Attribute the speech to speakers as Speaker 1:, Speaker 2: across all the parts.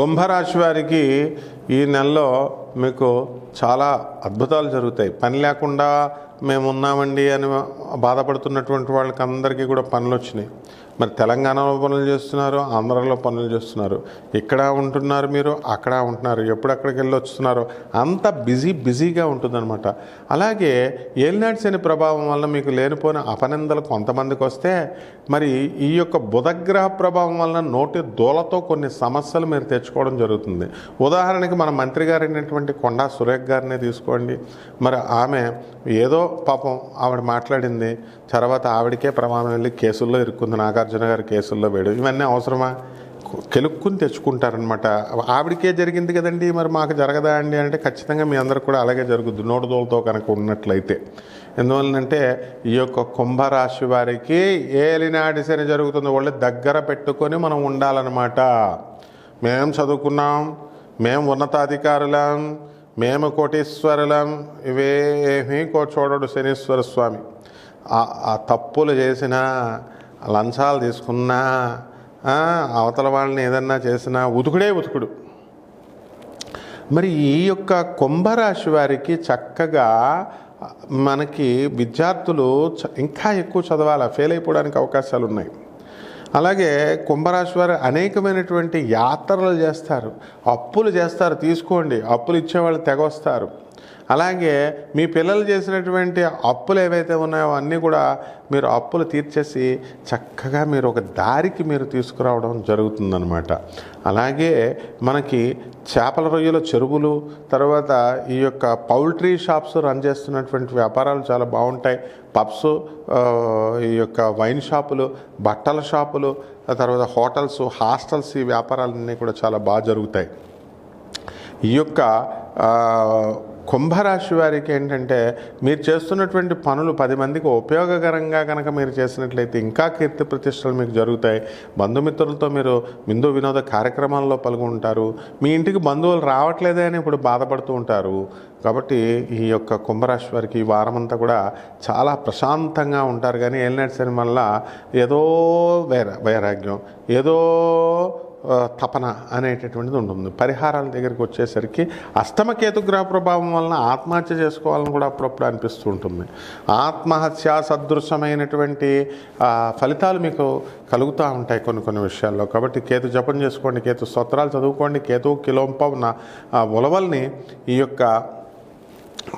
Speaker 1: కుంభరాశి వారికి ఈ నెలలో మీకు చాలా అద్భుతాలు జరుగుతాయి. పని లేకుండా మేము ఉన్నామండి అని బాధపడుతున్నటువంటి వాళ్ళకి అందరికీ కూడా పనులు వచ్చినాయి మరి తెలంగాణలో పనులు చేస్తున్నారు ఆంధ్రాలో పనులు చేస్తున్నారు. ఇక్కడ ఉంటున్నారు మీరు అక్కడ ఉంటున్నారు ఎప్పుడెక్కడికి వెళ్ళి వస్తున్నారు? అంత బిజీ బిజీగా ఉంటుందన్నమాట. అలాగే ఏలినాటి శని ప్రభావం వల్ల మీకు లేనిపోయిన అపనిందలు కొంతమందికి వస్తే మరి ఈ యొక్క బుధగ్రహ ప్రభావం వల్ల నోటి దూలతో కొన్ని సమస్యలు మీరు తెచ్చుకోవడం జరుగుతుంది. ఉదాహరణకి మన మంత్రి గారైనటువంటి కొండా సురేఖ్ గారినే తీసుకోండి. మరి ఆమె ఏదో పాపం ఆవిడ మాట్లాడింది తర్వాత ఆవిడకే ప్రమాదం వెళ్ళి కేసుల్లో ఇరుక్కుంది నాగార్జున గారి కేసుల్లో వేడు. ఇవన్నీ అవసరమా? కెలుక్కుని తెచ్చుకుంటారనమాట ఆవిడకే జరిగింది కదండి మరి మాకు జరగదా అండి అంటే ఖచ్చితంగా మీ అందరికి కూడా అలాగే జరుగుద్ది నోటుదోలతో కనుక ఉన్నట్లయితే. ఎందువలనంటే ఈ యొక్క కుంభరాశి వారికి ఏలినాటి శని జరుగుతుంది వాళ్ళు దగ్గర పెట్టుకొని మనం ఉండాలన్నమాట. మేము చదువుకున్నాం మేము ఉన్నతాధికారులం మేము కోటీశ్వరులం ఇవేమీ కో చూడడు శనీశ్వర స్వామి. ఆ- ఆ తప్పులు చేసినా లంచాలు తీసుకున్నా అవతల వాళ్ళని ఏదన్నా చేసినా ఉతుకుడే ఉతుకుడు. మరి ఈ యొక్క కుంభరాశి వారికి చక్కగా మనకి విద్యార్థులు ఇంకా ఎక్కువ చదవాలి? ఫెయిల్ అయిపోవడానికి అవకాశాలు ఉన్నాయి. అలాగే కుంభరాశి వారు అనేకమైనటువంటి యాత్రలు చేస్తారు. అప్పులు చేస్తారు తీసుకోండి. అప్పులు ఇచ్చేవాళ్ళు తెగొస్తారు అలాగే మీ పిల్లలు చేసినటువంటి అప్పులు ఏవైతే ఉన్నాయో అన్నీ కూడా మీరు అప్పులు తీర్చేసి చక్కగా మీరు ఒక దారికి మీరు తీసుకురావడం జరుగుతుందనమాట అలాగే మనకి చేపల రొయ్యల చెరువులు తర్వాత ఈ యొక్క పౌల్ట్రీ షాప్స్ రన్ చేస్తున్నటువంటి వ్యాపారాలు చాలా బాగుంటాయి. పబ్స్ ఈ యొక్క వైన్ షాపులు బట్టల షాపులు తర్వాత హోటల్స్ హాస్టల్స్ ఈ వ్యాపారాలన్నీ కూడా చాలా బాగా జరుగుతాయి. ఈ యొక్క కుంభరాశి వారికి ఏంటంటే మీరు చేస్తున్నటువంటి పనులు పది మందికి ఉపయోగకరంగా కనుక మీరు చేసినట్లయితే ఇంకా కీర్తి ప్రతిష్టలు మీకు జరుగుతాయి. బంధుమిత్రులతో మీరు విందు వినోద కార్యక్రమాల్లో పాల్గొంటారు. మీ ఇంటికి బంధువులు రావట్లేదే అని ఇప్పుడు బాధపడుతూ ఉంటారు. కాబట్టి ఈ యొక్క కుంభరాశి వారికి ఈ వారమంతా కూడా చాలా ప్రశాంతంగా ఉంటారు. కానీ ఏలినాటి శని వల్ల ఏదో వైర వైరాగ్యం ఏదో తపన అనేటటువంటిది ఉంటుంది. పరిహారాల దగ్గరికి వచ్చేసరికి అష్టమకేతు గ్రహ ప్రభావం వలన ఆత్మహత్య చేసుకోవాలని కూడా అప్పుడప్పుడు అనిపిస్తూ ఉంటుంది. ఆత్మహత్య సదృశమైనటువంటి ఫలితాలు మీకు కలుగుతూ ఉంటాయి కొన్ని కొన్ని విషయాల్లో. కాబట్టి కేతు జపం చేసుకోండి కేతు స్తోత్రాలు చదువుకోండి కేతు కిలోంప ఉన్న ఉలవల్ని ఈ యొక్క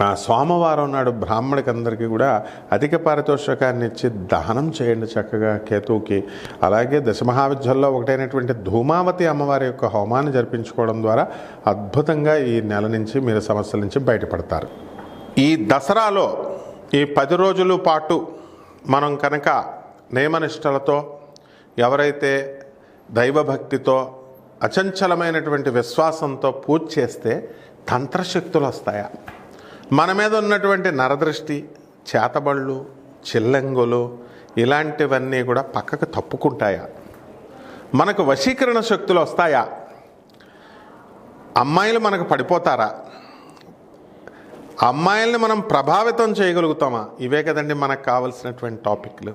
Speaker 1: ఆ సోమవారం నాడు బ్రాహ్మడికి అందరికీ కూడా అధిక పారితోషికాన్ని ఇచ్చి దహనం చేయండి చక్కగా కేతువుకి. అలాగే దశమహావిద్యల్లో ఒకటైనటువంటి ధూమావతి అమ్మవారి యొక్క హోమాన్ని జరిపించుకోవడం ద్వారా అద్భుతంగా ఈ నెల నుంచి మీరు సమస్యల నుంచి బయటపడతారు. ఈ దసరాలో ఈ పది రోజుల పాటు మనం కనుక నియమనిష్టలతో ఎవరైతే దైవభక్తితో అచంచలమైనటువంటి విశ్వాసంతో పూజ చేస్తే తంత్రశక్తులు వస్తాయా? మన మీద ఉన్నటువంటి నరదృష్టి చేతబళ్ళు చిల్లంగులు ఇలాంటివన్నీ కూడా పక్కకు తప్పుకుంటాయా? మనకు వశీకరణ శక్తులు వస్తాయా? అమ్మాయిలు మనకు పడిపోతారా? అమ్మాయిల్ని మనం ప్రభావితం చేయగలుగుతామా? ఇవే కదండి మనకు కావలసినటువంటి టాపిక్లు.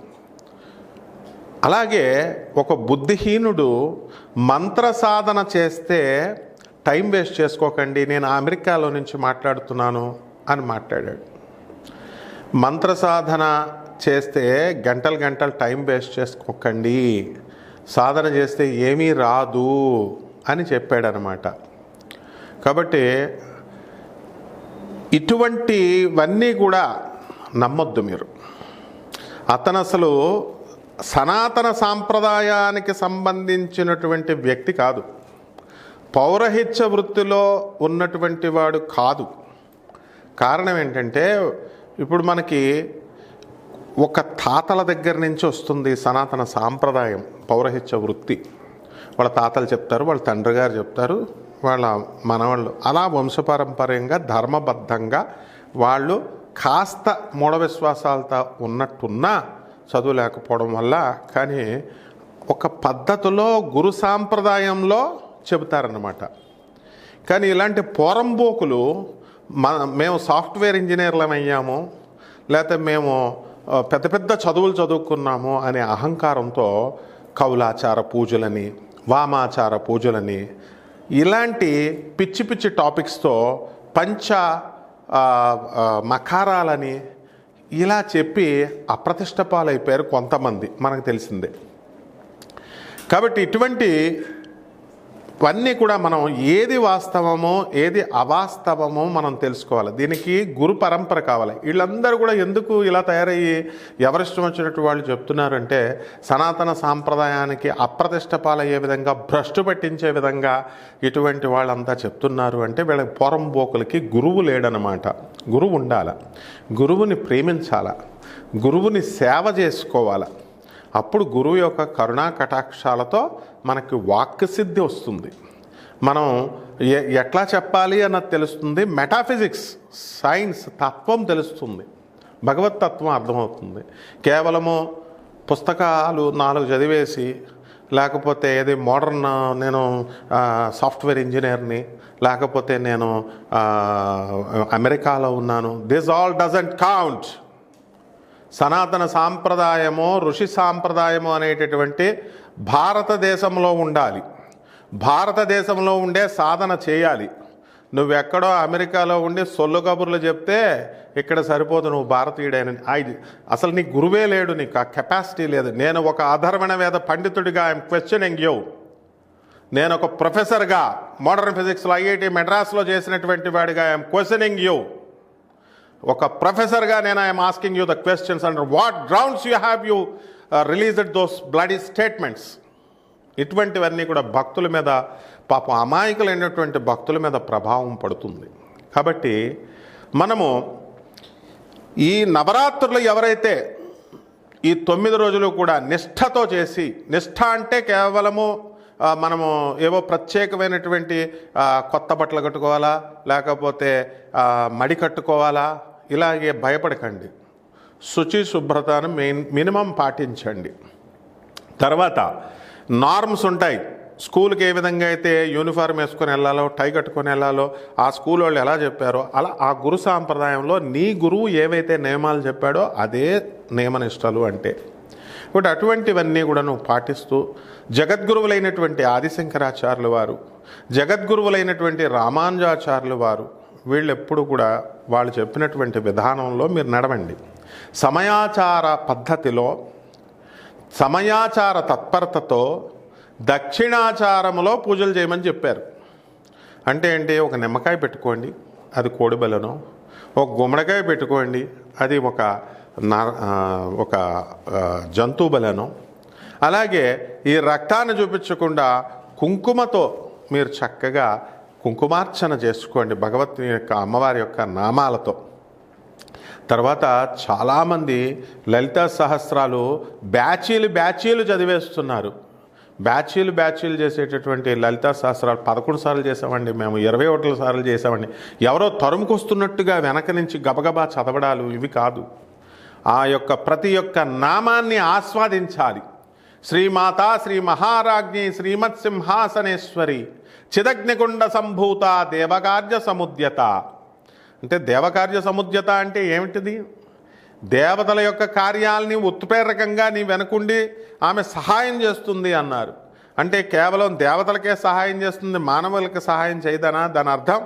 Speaker 1: అలాగే ఒక బుద్ధిహీనుడు మంత్ర సాధన చేస్తే టైం వేస్ట్ చేసుకోకండి. నేను అమెరికాలో నుంచి మాట్లాడుతున్నాను. అని మాట్లాడాడు. మంత్ర సాధన చేస్తే గంటలు గంటలు టైం వేస్ట్ చేసుకోకండి. సాధన చేస్తే ఏమీ రాదు అని చెప్పాడనమాట. కాబట్టి ఇటువంటివన్నీ కూడా నమ్మొద్దు మీరు. అతను అసలు సనాతన సాంప్రదాయానికి సంబంధించినటువంటి వ్యక్తి కాదు. పౌరహిత్య వృత్తిలో ఉన్నటువంటి వాడు కాదు. కారణం ఏంటంటే ఇప్పుడు మనకి ఒక తాతల దగ్గర నుంచి వస్తుంది సనాతన సాంప్రదాయం పౌరహిత్య వృత్తి. వాళ్ళ తాతలు చెప్తారు వాళ్ళ తండ్రి గారు చెప్తారు వాళ్ళ మనవాళ్ళు. అలా వంశపారంపర్యంగా ధర్మబద్ధంగా వాళ్ళు కాస్త మూఢ విశ్వాసాలతో ఉన్నట్టున్నా చదువు లేకపోవడం వల్ల కానీ ఒక పద్ధతిలో గురు సాంప్రదాయంలో చెబుతారన్నమాట. కానీ ఇలాంటి పోరంబోకులు మన మేము సాఫ్ట్వేర్ ఇంజనీర్లం అయ్యాము లేకపోతే మేము పెద్ద పెద్ద చదువులు చదువుకున్నాము అనే అహంకారంతో కౌలాచార పూజలని వామాచార పూజలని ఇలాంటి పిచ్చి పిచ్చి టాపిక్స్తో పంచ మకారాలని ఇలా చెప్పి అప్రతిష్ట పాలైపోయారు కొంతమంది మనకు తెలిసిందే. కాబట్టి ఇటువంటి ఇవన్నీ కూడా మనం ఏది వాస్తవమో ఏది అవాస్తవమో మనం తెలుసుకోవాలి. దీనికి గురు పరంపర కావాలి. వీళ్ళందరూ కూడా ఎందుకు ఇలా తయారయ్యి ఎవరిష్టం వచ్చినట్టు వాళ్ళు చెప్తున్నారంటే సనాతన సాంప్రదాయానికి అప్రతిష్ట పాలయ్యే విధంగా భ్రష్టు పట్టించే విధంగా ఇటువంటి వాళ్ళంతా చెప్తున్నారు అంటే వీళ్ళ పొరంబోకులకి గురువు లేడనమాట గురువు ఉండాల. గురువుని ప్రేమించాల. గురువుని సేవ చేసుకోవాలి. అప్పుడు గురువు యొక్క కరుణా కటాక్షాలతో మనకి వాక్ సిద్ధి వస్తుంది. మనం ఎ- ఎట్లా చెప్పాలి అన్నది తెలుస్తుంది. మెటాఫిజిక్స్ సైన్స్ తత్వం తెలుస్తుంది. భగవత్ తత్వం అర్థమవుతుంది. కేవలము పుస్తకాలు నాలుగు చదివేసి లేకపోతే ఏది మోడర్న్ నేను సాఫ్ట్వేర్ ఇంజనీర్ని లేకపోతే నేను అమెరికాలో ఉన్నాను. దిస్ ఆల్ డజంట్ కౌంట్ సనాతన సాంప్రదాయము ఋషి సాంప్రదాయము అనేటటువంటి భారతదేశంలో ఉండాలి. భారతదేశంలో ఉండే సాధన చేయాలి. నువ్వెక్కడో అమెరికాలో ఉండి సొల్లు కబుర్లు చెప్తే ఇక్కడ సరిపోదు నువ్వు భారతీయుడైన ఐదు అసలు నీ గురువే లేడు నీకు ఆ కెపాసిటీ లేదు. నేను ఒక అధర్వణ వేద పండితుడిగా ఐఎమ్ క్వశ్చనింగ్ యూ నేను ఒక ప్రొఫెసర్గా మోడర్న్ ఫిజిక్స్లో ఐఐటి మెడ్రాస్లో చేసినటువంటి వాడిగా ఐఎమ్ క్వశ్చనింగ్ యూ ఒక ప్రొఫెసర్గా నేను I'm asking you the questions under what grounds you have you released those bloody statements ఇటువంటివన్నీ కూడా భక్తుల మీద పాపం అమాయకులైనటువంటి భక్తుల మీద ప్రభావం పడుతుంది. కాబట్టి మనము ఈ నవరాత్రులు ఎవరైతే ఈ తొమ్మిది రోజులు కూడా నిష్ఠతో చేసి నిష్ఠ అంటే కేవలము మనము ఏవో ప్రత్యేకమైనటువంటి కొత్త బట్టలు కట్టుకోవాలా? లేకపోతే మడి కట్టుకోవాలా? ఇలాగే భయపడకండి. శుచి శుభ్రతను మెయిన్ మినిమం పాటించండి. తర్వాత నార్మ్స్ ఉంటాయి. స్కూల్కి ఏ విధంగా అయితే యూనిఫామ్ వేసుకొని వెళ్ళాలో టై కట్టుకొని వెళ్ళాలో ఆ స్కూల్ వాళ్ళు ఎలా చెప్పారో అలా ఆ గురు సాంప్రదాయంలో నీ గురువు ఏవైతే నియమాలు చెప్పాడో అదే నియమనిష్టలు అంటే. ఇప్పుడు అటువంటివన్నీ కూడాను పాటిస్తూ జగద్గురువులైనటువంటి ఆదిశంకరాచార్యులు వారు జగద్గురువులైనటువంటి రామానుజాచార్యులు వారు వీళ్ళెప్పుడు కూడా వాళ్ళు చెప్పినటువంటి విధానంలో మీరు నడవండి. సమయాచార పద్ధతిలో సమయాచార తత్పరతతో దక్షిణాచారములో పూజలు చేయమని చెప్పారు. అంటే ఏంటి? ఒక నిమ్మకాయ పెట్టుకోండి అది కోడిబెలను ఒక గుమ్మడికాయ పెట్టుకోండి అది ఒక నా ఒక జంతువు బలను అలాగే ఈ రక్తాన్ని చూపించకుండా కుంకుమతో మీరు చక్కగా కుంకుమార్చన చేసుకోండి భగవత్ యొక్క అమ్మవారి యొక్క నామాలతో. తర్వాత చాలామంది లలిత సహస్రాలు బ్యాచీలు బ్యాచీలు చదివేస్తున్నారు. బ్యాచీలు బ్యాచీలు చేసేటటువంటి లలితా సహస్రాలు పదకొండు సార్లు చేసామండి మేము ఇరవై ఒకటి సార్లు చేసామండి. ఎవరో తరుముకొస్తున్నట్టుగా వెనక నుంచి గబగబా చదవడాలు ఇవి కాదు. ఆ యొక్క ప్రతి ఒక్క నామాన్ని ఆస్వాదించాలి. శ్రీమాత శ్రీ మహారాజ్ఞి శ్రీమత్ సింహాసనేశ్వరి చిదగ్నిగుండ సంభూత దేవకార్య సముద్యత. అంటే దేవకార్య సముద్యత అంటే ఏమిటిది? దేవతల యొక్క కార్యాలని ఉత్ప్రేరకంగా నీ వెనకుండి ఆమె సహాయం చేస్తుంది అన్నారు. అంటే కేవలం దేవతలకే సహాయం చేస్తుంది మానవులకి సహాయం చేయదనా? దాని అర్థం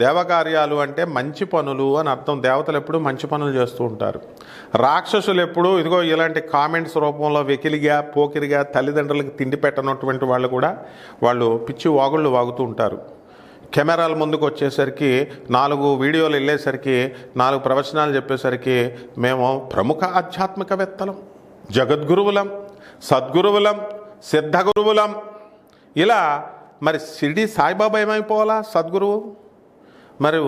Speaker 1: దేవకార్యాలు అంటే మంచి పనులు అని అర్థం. దేవతలు ఎప్పుడు మంచి పనులు చేస్తూ ఉంటారు. రాక్షసులు ఎప్పుడు ఇదిగో ఇలాంటి కామెంట్స్ రూపంలో వెకిలిగా పోకిరిగా తల్లిదండ్రులకు తిండి పెట్టనటువంటి వాళ్ళు కూడా వాళ్ళు పిచ్చి వాగుళ్ళు వాగుతూ ఉంటారు. కెమెరాల ముందుకు వచ్చేసరికి నాలుగు వీడియోలు వెళ్ళేసరికి నాలుగు ప్రవచనాలు చెప్పేసరికి మేము ప్రముఖ ఆధ్యాత్మికవేత్తలం జగద్గురువులం సద్గురువులం సిద్ధగురువులం. ఇలా మరి షిరిడి సాయిబాబా ఏమైపోవాలా సద్గురువు? మరి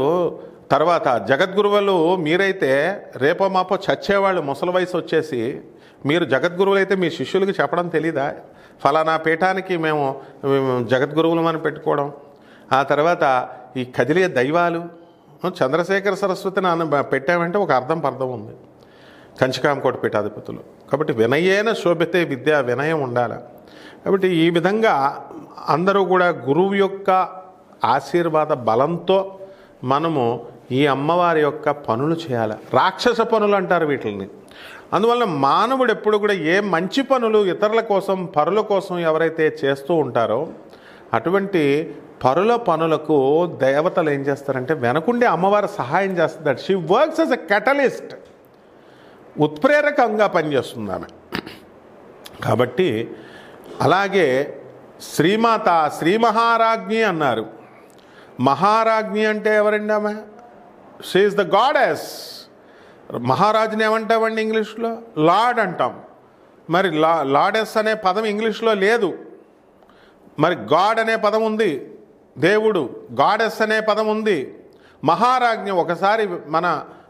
Speaker 1: తర్వాత జగద్గురువులు మీరైతే రేపో మాపో చచ్చేవాళ్ళు ముసలి వయసు వచ్చేసి మీరు జగద్గురువులు అయితే మీ శిష్యులకి చెప్పడం తెలీదా? ఫలానా పీఠానికి మేము జగద్గురువులు అని పెట్టుకోవడం. ఆ తర్వాత ఈ కదిలే దైవాలు చంద్రశేఖర సరస్వతిని అన్న పెట్టామంటే ఒక అర్థం పర్థం ఉంది. కంచికామకోట పీఠాధిపతులు. కాబట్టి వినయేన శోభితే విద్య వినయం ఉండాలి. కాబట్టి ఈ విధంగా అందరూ కూడా గురువు యొక్క ఆశీర్వాద బలంతో మనము ఈ అమ్మవారి యొక్క పనులు చేయాలి. రాక్షస పనులు అంటారు వీటిని అందువల్ల మానవుడు ఎప్పుడు కూడా ఏ మంచి పనులు ఇతరుల కోసం పరుల కోసం ఎవరైతే చేస్తూ ఉంటారో అటువంటి పరుల పనులకు దేవతలు ఏం చేస్తారంటే వెనకుండే అమ్మవారు సహాయం చేస్తుంది she works as a catalyst ఉత్ప్రేరకంగా పనిచేస్తుంది ఆమె. కాబట్టి అలాగే శ్రీమాత శ్రీ మహారాజ్ఞి అన్నారు. మహారాజ్ఞి అంటే ఎవరండి ఆమె? షీఈస్ ద గాడెస్ మహారాజుని ఏమంటామండి ఇంగ్లీష్లో? లార్డ్ అంటాం. మరి లా లాడెస్ అనే పదం ఇంగ్లీష్లో లేదు. మరి గాడ్ అనే పదం ఉంది. దేవుడు గాడెస్ అనే పదం ఉంది. మహారాజ్ఞి ఒకసారి మన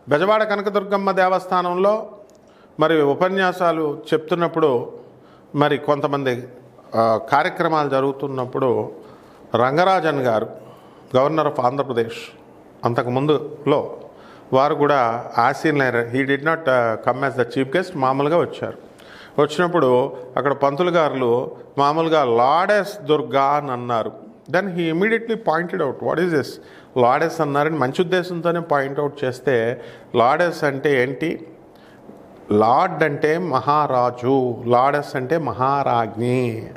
Speaker 1: బెజవాడ కనకదుర్గమ్మ దేవస్థానంలో మరి ఉపన్యాసాలు చెప్తున్నప్పుడు మరి కొంతమంది కార్యక్రమాలు జరుగుతున్నప్పుడు రంగరాజన్ గారు గవర్నర్ ఆఫ్ ఆంధ్రప్రదేశ్ అంతకుముందులో వారు కూడా ఆసీన్ he did not come as the chief guest మామూలుగా వచ్చారు. వచ్చినప్పుడు అక్కడ పంతులు గారులు మామూలుగా లాడెస్ దుర్గా అని అన్నారు. Then he immediately pointed out what is this ladies అన్నారని మంచి ఉద్దేశంతోనే పాయింట్అవుట్ చేస్తే లాడెస్ అంటే ఏంటి? లార్డ్ అంటే మహారాజు లాడెస్ అంటే మహారాజ్ఞి.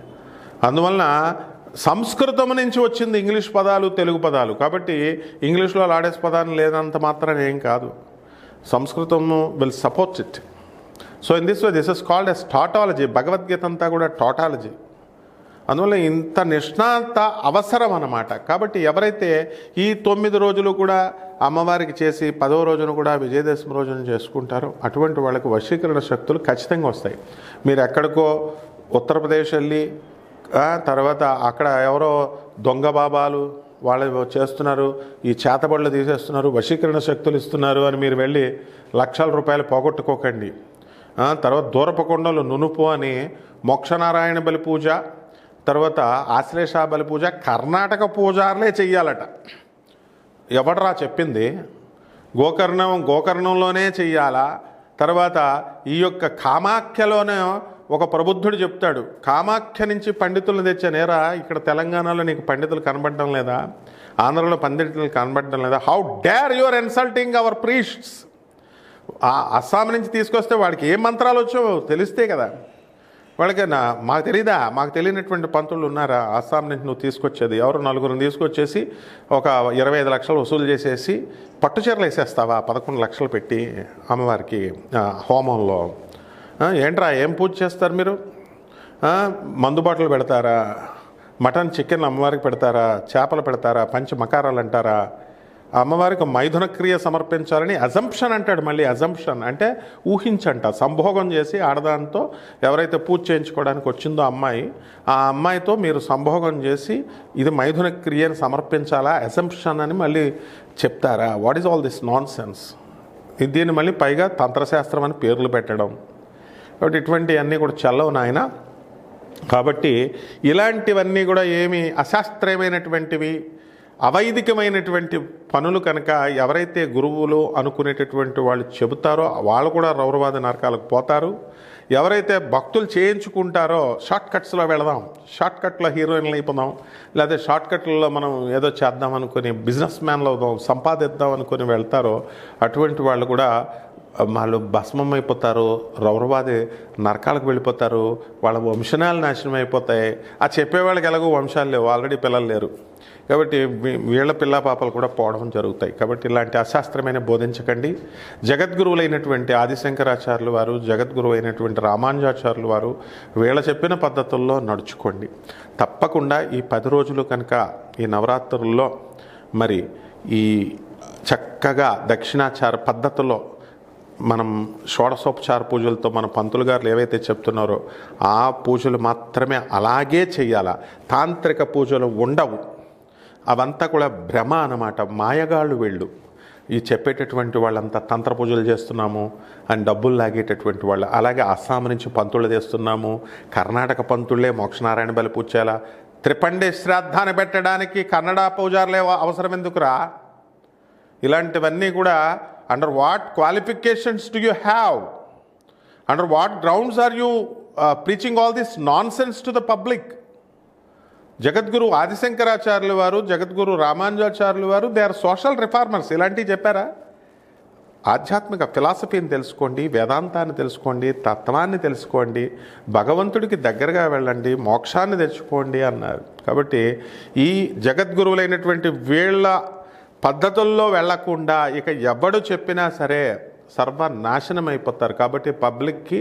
Speaker 1: అందువలన సంస్కృతం నుంచి వచ్చింది ఇంగ్లీష్ పదాలు తెలుగు పదాలు. కాబట్టి ఇంగ్లీష్లో లాడేస్ పదాన్ని లేనంత మాత్రం ఏం కాదు. సంస్కృతము will support it so in this way this is called as tautology Bhagavad Gita అంతా కూడా టాటాలజీ అందువల్ల ఇంత నిష్ణాత అవసరం అన్నమాట. కాబట్టి ఎవరైతే ఈ తొమ్మిది రోజులు కూడా అమ్మవారికి చేసి పదవ రోజున కూడా విజయదశమి రోజున చేసుకుంటారో అటువంటి వాళ్ళకి వశీకరణ శక్తులు ఖచ్చితంగా వస్తాయి. మీరు ఎక్కడికో ఉత్తరప్రదేశ్ వెళ్ళి తర్వాత అక్కడ ఎవరో దొంగ బాబాలు వాళ్ళు చేస్తున్నారు ఈ చేతబడులు తీసేస్తున్నారు వశీకరణ శక్తులు ఇస్తున్నారు అని మీరు వెళ్ళి లక్షల రూపాయలు పోగొట్టుకోకండి. తర్వాత దూరపకొండలు నునుపు అని మోక్షనారాయణ బలి పూజ తర్వాత ఆశ్లేష బలి పూజ కర్ణాటక పూజారులే చెయ్యాలట. ఎవడరా చెప్పింది? గోకర్ణం గోకర్ణంలోనే చెయ్యాలా? తర్వాత ఈ యొక్క కామాఖ్యలోనే ఒక ప్రబుద్ధుడు చెప్తాడు కామాఖ్య నుంచి పండితులను తెచ్చే నేరా ఇక్కడ తెలంగాణలో నీకు పండితులు కనబడడం లేదా? ఆంధ్రలో పండితులు కనబడడం లేదా? How dare your insulting our priests Assam నుంచి తీసుకొస్తే వాడికి ఏ మంత్రాలు వచ్చో తెలిస్తే కదా. వాళ్ళకి నా మాకు తెలీదా? మాకు తెలియనటువంటి పంతులు ఉన్నారా? అస్సాం నుంచి నువ్వు తీసుకొచ్చేది ఎవరు? నలుగురిని తీసుకొచ్చేసి ఒక ఇరవై ఐదు లక్షలు వసూలు చేసేసి పట్టు చీరలు వేసేస్తావా? పదకొండు లక్షలు పెట్టి అమ్మవారికి హోమంలో. ఏంట్రా ఏం పూజ చేస్తారు మీరు? మందు బాటలు పెడతారా? మటన్ చికెన్ అమ్మవారికి పెడతారా? చేపలు పెడతారా? పంచి మకారాలు అంటారా? అమ్మవారికి మైథున క్రియ సమర్పించాలని అజంప్షన్ అంటాడు మళ్ళీ అజంప్షన్. అంటే ఊహించంట సంభోగం చేసి ఆడదాంతో ఎవరైతే పూజ చేయించుకోవడానికి వచ్చిందో అమ్మాయి ఆ అమ్మాయితో మీరు సంభోగం చేసి ఇది మైథున క్రియను సమర్పించాలా? అజంప్షన్ అని మళ్ళీ చెప్తారా? What is all this nonsense దీన్ని మళ్ళీ పైగా తంత్రశాస్త్రం అని పేర్లు పెట్టడం. కాబట్టి ఇటువంటివన్నీ కూడా చల్లవు నాయన. కాబట్టి ఇలాంటివన్నీ కూడా ఏమి అశాస్త్రీయమైనటువంటివి అవైదికమైనటువంటి పనులు కనుక ఎవరైతే గురువులు అనుకునేటటువంటి వాళ్ళు చెబుతారో వాళ్ళు కూడా రౌరవాద నరకాలకు పోతారు. ఎవరైతే భక్తులు చేయించుకుంటారో షార్ట్ కట్స్లో వెళదాం. షార్ట్ కట్లో హీరోయిన్లు అయిపోదాం. లేదా షార్ట్ కట్లలో మనం ఏదో చేద్దాం అనుకుని బిజినెస్ మ్యాన్లో అవుదాం సంపాదిద్దాం అనుకుని వెళ్తారో అటువంటి వాళ్ళు కూడా వాళ్ళు భస్మం అయిపోతారు రౌరవాది నరకాలకు వెళ్ళిపోతారు వాళ్ళ వంశనాలు నాశనం అయిపోతాయి. ఆ చెప్పేవాళ్ళకి ఎలాగో వంశాలు లేవు ఆల్రెడీ పిల్లలు లేరు. కాబట్టి వీళ్ళ పిల్ల పాపలు కూడా పోవడం జరుగుతాయి. కాబట్టి ఇలాంటి అశాస్త్రమైన బోధించకండి. జగద్గురువులైనటువంటి ఆదిశంకరాచార్యులు వారు జగద్గురువు అయినటువంటి రామానుజాచార్యులు వారు వీళ్ళ చెప్పిన పద్ధతుల్లో నడుచుకోండి. తప్పకుండా ఈ పది రోజులు కనుక ఈ నవరాత్రుల్లో మరి ఈ చక్కగా దక్షిణాచార పద్ధతిలో మనం షోడశోపచార పూజలతో మన పంతులు గారు ఏవైతే చెప్తున్నారో ఆ పూజలు మాత్రమే అలాగే చేయాలా? తాంత్రిక పూజలు ఉండవు. అవంతా కూడా భ్రమ అన్నమాట. మాయగాళ్ళు వెళ్ళు. ఈ చెప్పేటటువంటి వాళ్ళంతా తంత్ర పూజలు చేస్తున్నాము అని డబ్బులు లాగేటటువంటి వాళ్ళు. అలాగే అస్సాం నుంచి పంతులు తెస్తున్నాము. కర్ణాటక పంతుళ్ళే మోక్షనారాయణ బలి పూచేలా త్రిపండి శ్రాద్ధాన్ని పెట్టడానికి కన్నడ పూజారులే అవసరం ఎందుకురా? ఇలాంటివన్నీ కూడా under what qualifications do you have under what grounds are you preaching all this nonsense to the public Jagadguru ఆదిశంకరాచార్యులు వారు జగద్గురు రామానుజాచార్యులు వారు దే ఆర్ సోషల్ రిఫార్మర్స్ ఇలాంటివి చెప్పారా? ఆధ్యాత్మిక ఫిలాసఫీని తెలుసుకోండి వేదాంతాన్ని తెలుసుకోండి తత్వాన్ని తెలుసుకోండి భగవంతుడికి దగ్గరగా వెళ్ళండి మోక్షాన్ని తెచ్చుకోండి అన్నారు. కాబట్టి ఈ జగద్గురువులైనటువంటి వీళ్ళ పద్ధతుల్లో వెళ్ళకుండా ఇక ఎవడు చెప్పినా సరే సర్వనాశనం అయిపోతారు కాబట్టి పబ్లిక్కి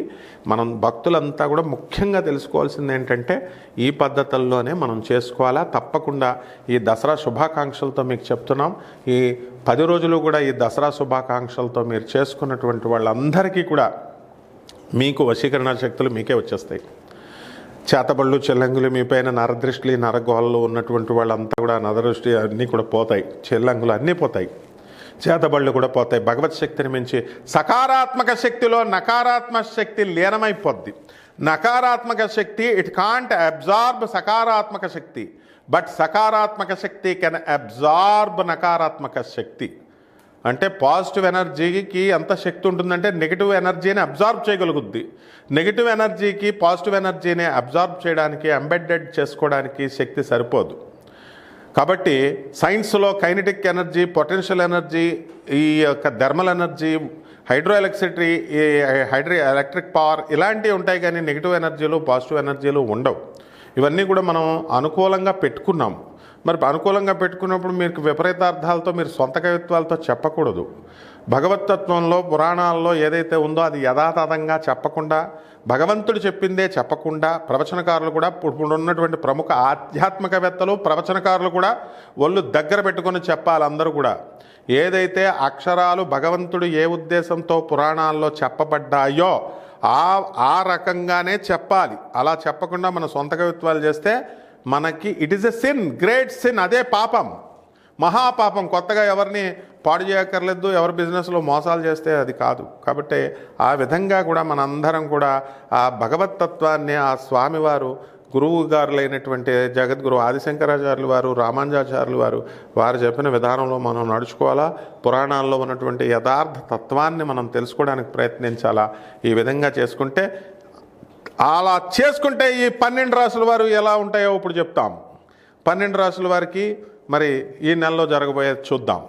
Speaker 1: మనం భక్తులంతా కూడా ముఖ్యంగా తెలుసుకోవాల్సింది ఏంటంటే ఈ పద్ధతుల్లోనే మనం చేసుకోవాలా. తప్పకుండా ఈ దసరా శుభాకాంక్షలతో మీకు చెప్తున్నాం. ఈ పది రోజులు కూడా ఈ దసరా శుభాకాంక్షలతో మీరు చేసుకున్నటువంటి వాళ్ళందరికీ కూడా మీకు వశీకరణ శక్తులు మీకే వచ్చేస్తాయి. చేతబళ్ళు చెల్లంగులు మీ పైన నరదృష్టి నరగోళ్ళు ఉన్నటువంటి వాళ్ళంతా కూడా నరదృష్టి అన్నీ కూడా పోతాయి. చెల్లంగులు అన్నీ పోతాయి. చేతబళ్ళు కూడా పోతాయి. భగవత్ శక్తిని మించి సకారాత్మక శక్తిలో నకారాత్మక శక్తి లీనమైపోద్ది. నకారాత్మక శక్తి ఇట్ కాంట్ అబ్జార్బ్ సకారాత్మక శక్తి. బట్ సకారాత్మక శక్తి కెన్ అబ్జార్బ్ నకారాత్మక శక్తి. అంటే పాజిటివ్ ఎనర్జీకి ఎంత శక్తి ఉంటుందంటే నెగిటివ్ ఎనర్జీని అబ్జార్బ్ చేయగలుగుద్ది. నెగిటివ్ ఎనర్జీకి పాజిటివ్ ఎనర్జీని అబ్జార్బ్ చేయడానికి ఎంబెడెడ్ చేసుకోవడానికి శక్తి సరిపోదు. కాబట్టి సైన్స్లో కైనటిక్ ఎనర్జీ పొటెన్షియల్ ఎనర్జీ ఈ యొక్క థర్మల్ ఎనర్జీ హైడ్రో ఎలక్ట్రిసిటీ ఈ హైడ్రో ఎలక్ట్రిక్ పవర్ ఇలాంటివి ఉంటాయి కానీ నెగిటివ్ ఎనర్జీలు పాజిటివ్ ఎనర్జీలు ఉండవు. ఇవన్నీ కూడా మనం అనుకూలంగా పెట్టుకున్నాం. మరి అనుకూలంగా పెట్టుకున్నప్పుడు మీకు విపరీతార్థాలతో మీరు సొంత కవిత్వాలతో చెప్పకూడదు. భగవతత్వంలో పురాణాల్లో ఏదైతే ఉందో అది యథాతథంగా చెప్పకుండా భగవంతుడు చెప్పిందే చెప్పకుండా ప్రవచనకారులు కూడా ఇప్పుడు ఉన్నటువంటి ప్రముఖ ఆధ్యాత్మికవేత్తలు ప్రవచనకారులు కూడా ఒళ్ళు దగ్గర పెట్టుకొని చెప్పాలి అందరూ కూడా. ఏదైతే అక్షరాలు భగవంతుడు ఏ ఉద్దేశంతో పురాణాల్లో చెప్పబడ్డాయో ఆ ఆ రకంగానే చెప్పాలి. అలా చెప్పకుండా మన సొంత కవిత్వాలు చేస్తే మనకి it is a sin great sin అదే పాపం. మహాపాపం కొత్తగా ఎవరిని పాడు చేయక్కర్లేదు ఎవరి బిజినెస్లో మోసాలు చేస్తే అది కాదు. కాబట్టి ఆ విధంగా కూడా మనందరం కూడా ఆ భగవతత్వాన్ని ఆ స్వామివారు గురువు గారులైనటువంటి జగద్గురు ఆదిశంకరాచార్యులు వారు రామానుజాచార్యులు వారు వారు చెప్పిన విధానంలో మనం నడుచుకోవాలా? పురాణాల్లో ఉన్నటువంటి యథార్థ తత్వాన్ని మనం తెలుసుకోవడానికి ప్రయత్నించాలా? ఈ విధంగా చేసుకుంటే అలా చేసుకుంటే ఈ పన్నెండు రాసుల వారు ఎలా ఉంటాయో ఇప్పుడు చెప్తాం. పన్నెండు రాసుల వారికి మరి ఈ నెలలో జరగబోయే చూద్దాం.